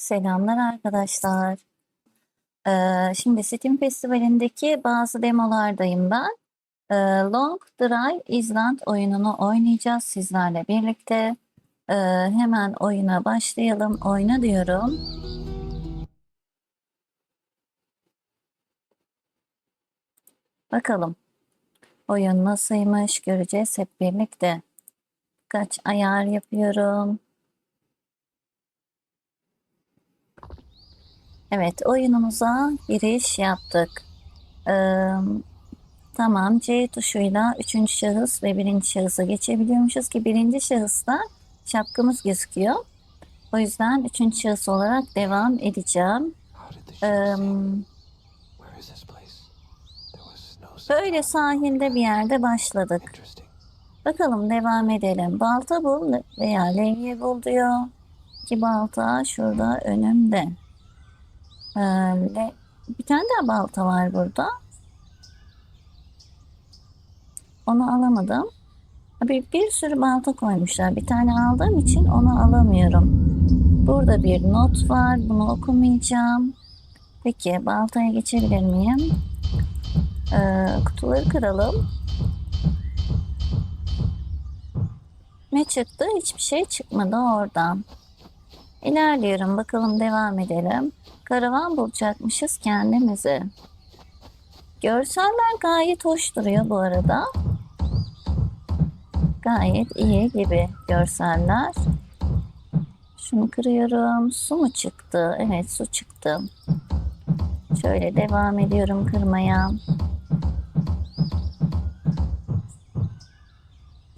Selamlar arkadaşlar. Ee, şimdi Steam Festivali'ndeki bazı demolardayım ben. Ee, Long Drive Island oyununu oynayacağız sizlerle birlikte. Ee, hemen oyuna başlayalım. Oyna diyorum. Bakalım. Oyun nasılmış göreceğiz hep birlikte. Kaç ayar yapıyorum. Evet, oyunumuza giriş yaptık. Ee, tamam, C tuşuyla üçüncü şahıs ve birinci şahısa geçebiliyormuşuz ki birinci şahısta şapkamız gözüküyor. O yüzden üçüncü şahıs olarak devam edeceğim. Ee, böyle sahilde bir yerde başladık. Bakalım devam edelim. Balta bul veya levye bul diyor. İki balta şurada önümde. Ee, le- bir tane daha balta var burada. Onu alamadım. Bir, bir sürü balta koymuşlar. Bir tane aldığım için onu alamıyorum. Burada bir not var. Bunu okumayacağım. Peki baltaya geçebilir miyim? Ee, kutuları kıralım. Ne çıktı? Hiçbir şey çıkmadı oradan. İlerliyorum. Bakalım devam edelim. Karavan bulacakmışız kendimize. Görseller gayet hoş duruyor bu arada. Gayet iyi gibi görseller. Şunu kırıyorum. Su mu çıktı? Evet su çıktı. Şöyle devam ediyorum kırmaya.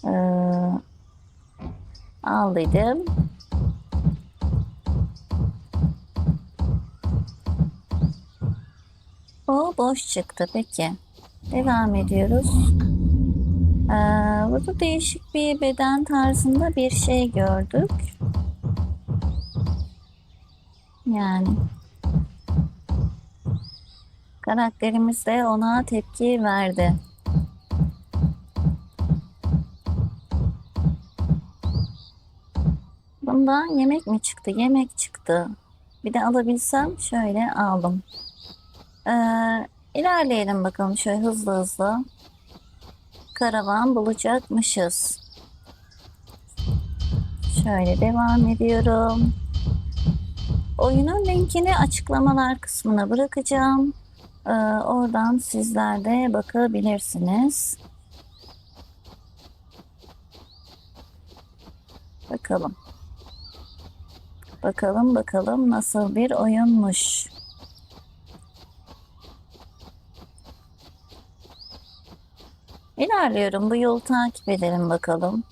Ee, al dedim. Boş çıktı peki. Devam ediyoruz. Ee, burada değişik bir beden tarzında bir şey gördük. Yani karakterimiz de ona tepki verdi. Bundan yemek mi çıktı? Yemek çıktı. Bir de alabilsem şöyle aldım. Ee, ilerleyelim bakalım şöyle hızlı hızlı. Karavan bulacakmışız. Şöyle devam ediyorum. Oyunun linkini açıklamalar kısmına bırakacağım. Ee, oradan sizler de bakabilirsiniz. Bakalım. Bakalım bakalım nasıl bir oyunmuş. İlerliyorum. Bu yolu takip edelim bakalım.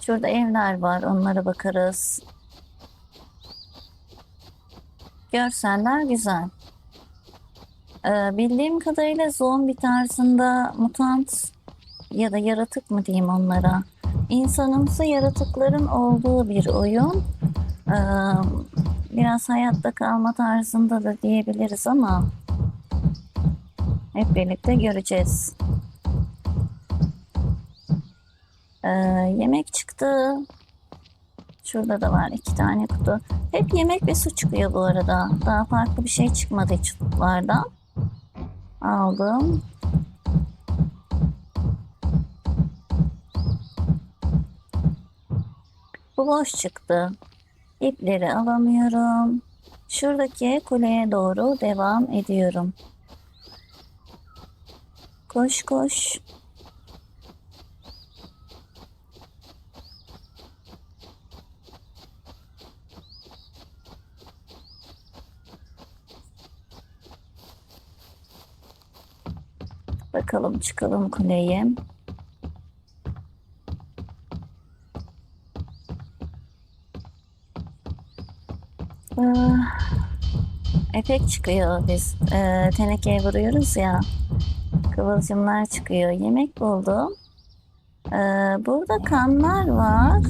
Şurada evler var. Onlara bakarız. Görseller güzel. Ee, bildiğim kadarıyla zombi tarzında mutant ya da yaratık mı diyeyim onlara. İnsanımsı yaratıkların olduğu bir oyun. Ee, biraz hayatta kalma tarzında da diyebiliriz ama hep birlikte göreceğiz. Ee, yemek çıktı. Şurada da var iki tane kutu. Hep yemek ve su çıkıyor bu arada. Daha farklı bir şey çıkmadı hiç kutulardan. Aldım. Bu boş çıktı. İpleri alamıyorum. Şuradaki kuleye doğru devam ediyorum. Koş koş. Bakalım çıkalım kuleye. Ah, efekt çıkıyor biz e, tenekeye vuruyoruz ya. Kıvılcımlar çıkıyor. Yemek buldum. Ee, burada kanlar var.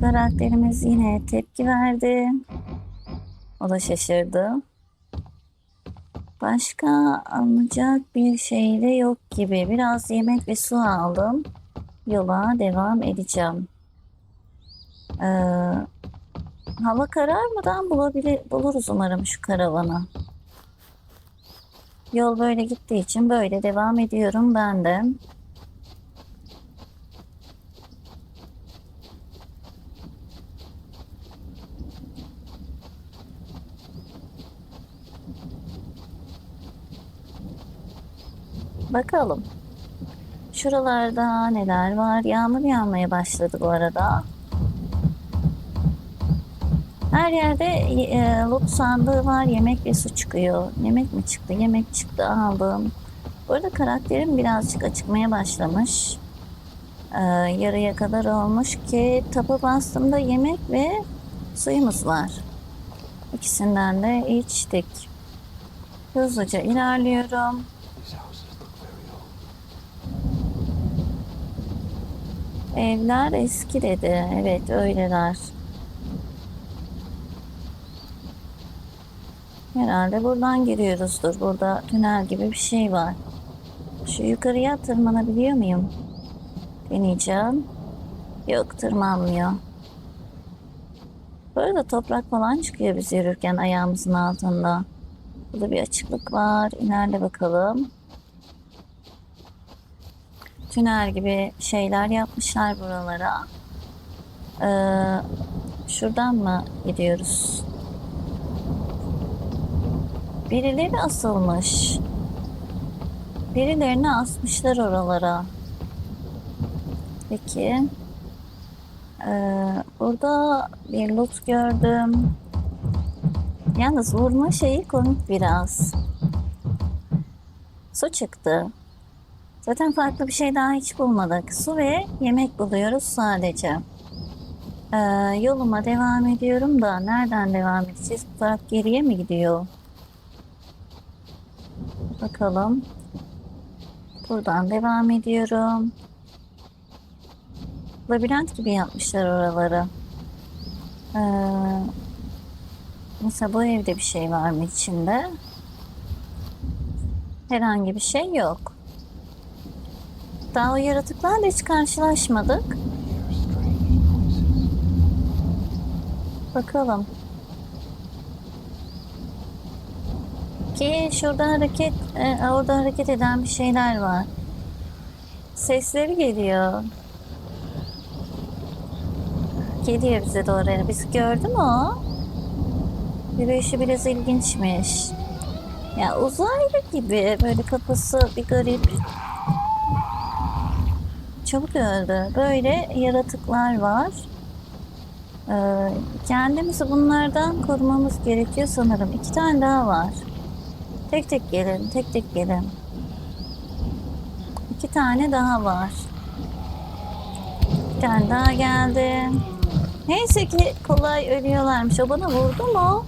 Karakterimiz yine tepki verdi. O da şaşırdı. Başka alınacak bir şey de yok gibi. Biraz yemek ve su aldım. Yola devam edeceğim. Ee, Hava kararmadan bulabilir, buluruz umarım şu karavanı. Yol böyle gittiği için böyle devam ediyorum ben de. Bakalım. Şuralarda neler var? Yağmur yağmaya başladı bu arada. Her yerde e, loot sandığı var. Yemek ve su çıkıyor. Yemek mi çıktı? Yemek çıktı aldım. Bu arada karakterim birazcık acıkmaya başlamış. Ee, yarıya kadar olmuş ki tapa bastığımda yemek ve suyumuz var. İkisinden de içtik. Hızlıca ilerliyorum. Evler eski dedi. Evet öyleler. Herhalde buradan giriyoruzdur. Burada tünel gibi bir şey var. Şu yukarıya tırmanabiliyor muyum? Deneyeceğim. Yok tırmanmıyor. Burada toprak falan çıkıyor biz yürürken ayağımızın altında. Burada bir açıklık var. İlerle bakalım. Tünel gibi şeyler yapmışlar buralara. Ee, şuradan mı gidiyoruz? Birileri asılmış. Birilerini asmışlar oralara. Peki. Ee, burada bir loot gördüm. Yalnız vurma şeyi komik biraz. Su çıktı. Zaten farklı bir şey daha hiç bulmadık. Su ve yemek buluyoruz sadece. Ee, yoluma devam ediyorum da nereden devam edeceğiz? Bu taraf geriye mi gidiyor? Bakalım. Buradan devam ediyorum. Labirent gibi yapmışlar oraları. Ee, mesela bu evde bir şey var mı içinde? Herhangi bir şey yok. Daha o yaratıklarla hiç karşılaşmadık. Bakalım. Ki şurada hareket, e, orada hareket eden bir şeyler var. Sesleri geliyor. Geliyor bize doğru. Bizi gördü mü o? Yürüyüşü biraz ilginçmiş. Ya uzaylı gibi böyle kafası bir garip. Çabuk öldü. Böyle yaratıklar var. Ee, kendimizi bunlardan korumamız gerekiyor sanırım. İki tane daha var. Tek tek gelin, tek tek gelin. İki tane daha var. Bir tane daha geldi. Neyse ki kolay ölüyorlarmış. O bana vurdu mu?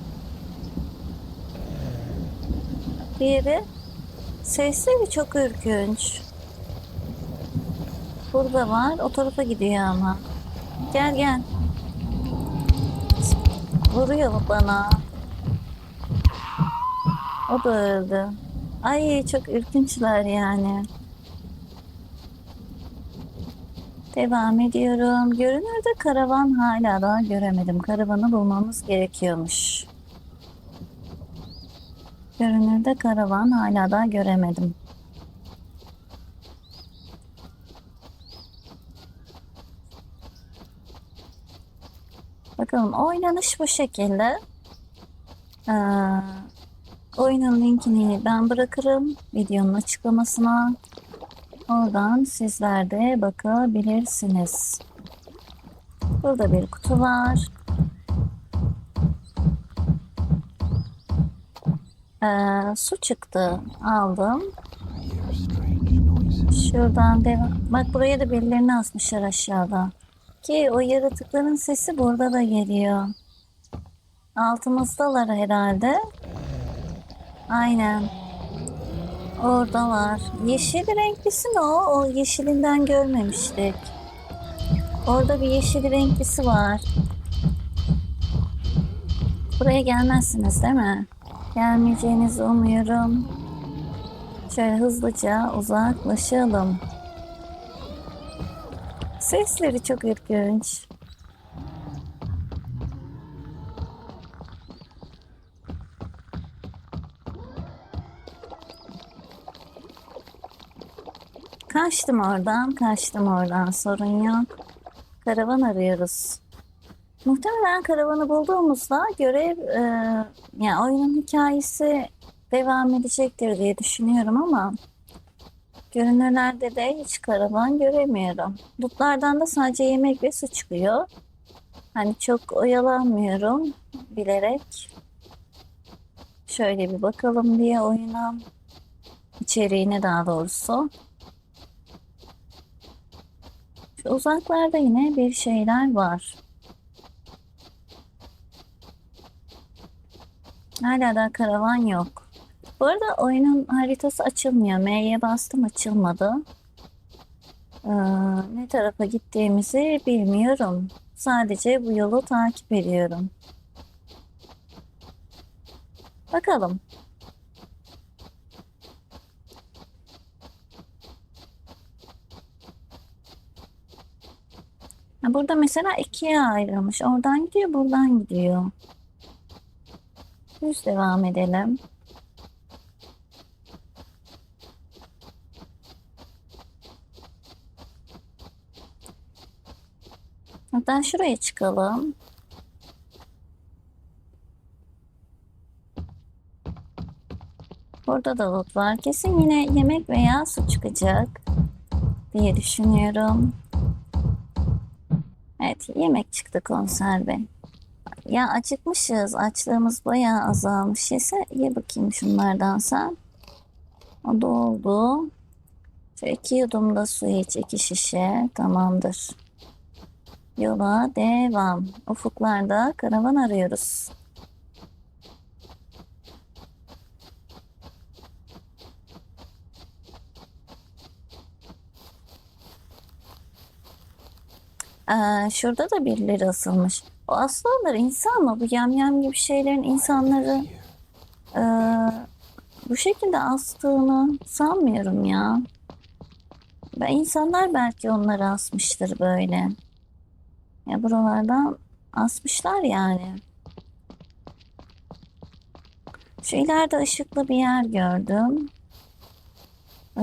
Diğeri. Sesleri çok ürkünç. Burada var. O tarafa gidiyor ama. Gel gel. Vuruyor mu bana? O da öldü. Ay çok ürkünçler yani. Devam ediyorum. Görünürde karavan hala daha göremedim. Karavanı bulmamız gerekiyormuş. Görünürde karavan hala daha göremedim. Bakalım oynanış bu şekilde. Ee, oyunun linkini ben bırakırım videonun açıklamasına. Oradan sizler de bakabilirsiniz. Burada bir kutu var. Ee, su çıktı. Aldım. Şuradan devam. Bak buraya da birilerini asmışlar aşağıda. Ki o yaratıkların sesi burada da geliyor. Altımızdalar herhalde. Aynen. Oradalar. Yeşil renklisi mi o? O yeşilinden görmemiştik. Orada bir yeşil renklisi var. Buraya gelmezsiniz değil mi? Gelmeyeceğinizi umuyorum. Şöyle hızlıca uzaklaşalım. Sesleri çok ilginç. Kaçtım oradan, kaçtım oradan. Sorun yok. Karavan arıyoruz. Muhtemelen karavanı bulduğumuzda görev, e, yani oyunun hikayesi devam edecektir diye düşünüyorum ama görünürlerde de hiç karavan göremiyorum. Lootlardan da sadece yemek ve su çıkıyor. Hani çok oyalanmıyorum bilerek. Şöyle bir bakalım diye oyuna. içeriğine daha doğrusu. Şu uzaklarda yine bir şeyler var. Hala da karavan yok. Bu arada oyunun haritası açılmıyor. M'ye bastım açılmadı. Ee, ne tarafa gittiğimizi bilmiyorum. Sadece bu yolu takip ediyorum. Bakalım. Burada mesela ikiye ayrılmış. Oradan gidiyor, buradan gidiyor. Düz devam edelim. Hatta şuraya çıkalım. Burada da loot var. Kesin yine yemek veya su çıkacak diye düşünüyorum. Evet, yemek çıktı konserve. Ya acıkmışız. Açlığımız bayağı azalmış. Yese ye bakayım şunlardan sen. O da oldu. Şu iki yudum da su iç. iki şişe. Tamamdır. Yola devam. Ufuklarda karavan arıyoruz. Ee, şurada da birileri asılmış. O aslanlar insan mı? Bu yamyam gibi şeylerin insanları ee, bu şekilde astığını sanmıyorum ya. Ben insanlar belki onları asmıştır böyle. Ya buralardan asmışlar yani. Şu ileride ışıklı bir yer gördüm. Ee,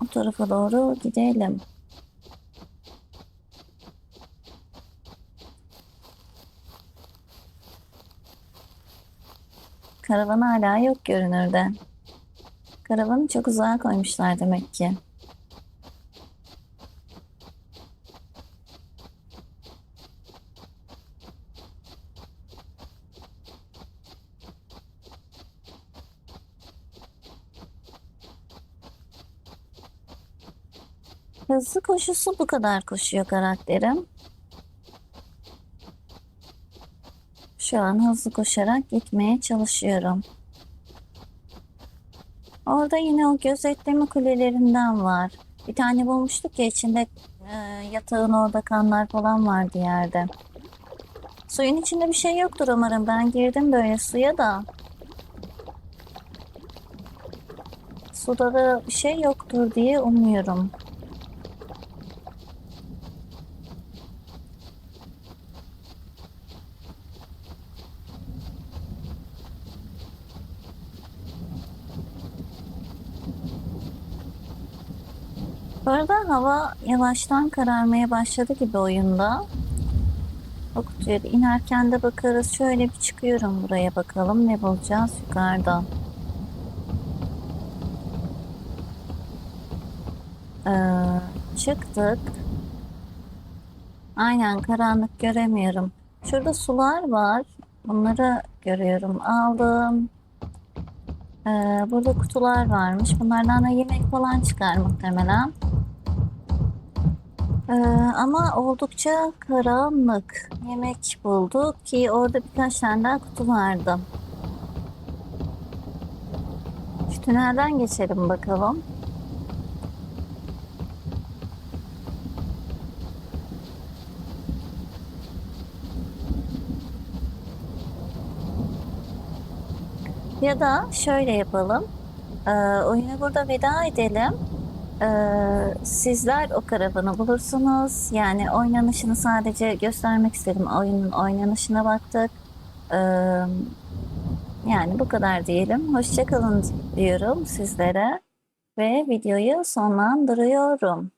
o tarafa doğru gidelim. Karavan hala yok görünürde. Karavanı çok uzağa koymuşlar demek ki. Hızlı koşusu bu kadar koşuyor karakterim. Şu an hızlı koşarak gitmeye çalışıyorum. Orada yine o gözetleme kulelerinden var. Bir tane bulmuştuk ya içinde e, yatağın orada kanlar falan vardı yerde. Suyun içinde bir şey yoktur umarım. Ben girdim böyle suya da. Suda da bir şey yoktur diye umuyorum. Bu arada hava yavaştan kararmaya başladı gibi oyunda. O kutuya da inerken de bakarız. Şöyle bir çıkıyorum buraya bakalım ne bulacağız yukarıda. Ee, çıktık. Aynen karanlık göremiyorum. Şurada sular var. Bunları görüyorum. Aldım. Ee, burada kutular varmış. Bunlardan da yemek falan çıkar muhtemelen. Ee, ama oldukça karanlık. Yemek bulduk ki orada birkaç tane daha kutu vardı. Şu tünelden geçelim bakalım. Ya da şöyle yapalım. Ee, oyunu burada veda edelim. Ee, sizler o karavanı bulursunuz. Yani oynanışını sadece göstermek istedim. Oyunun oynanışına baktık. Ee, yani bu kadar diyelim. Hoşçakalın diyorum sizlere. Ve videoyu sonlandırıyorum.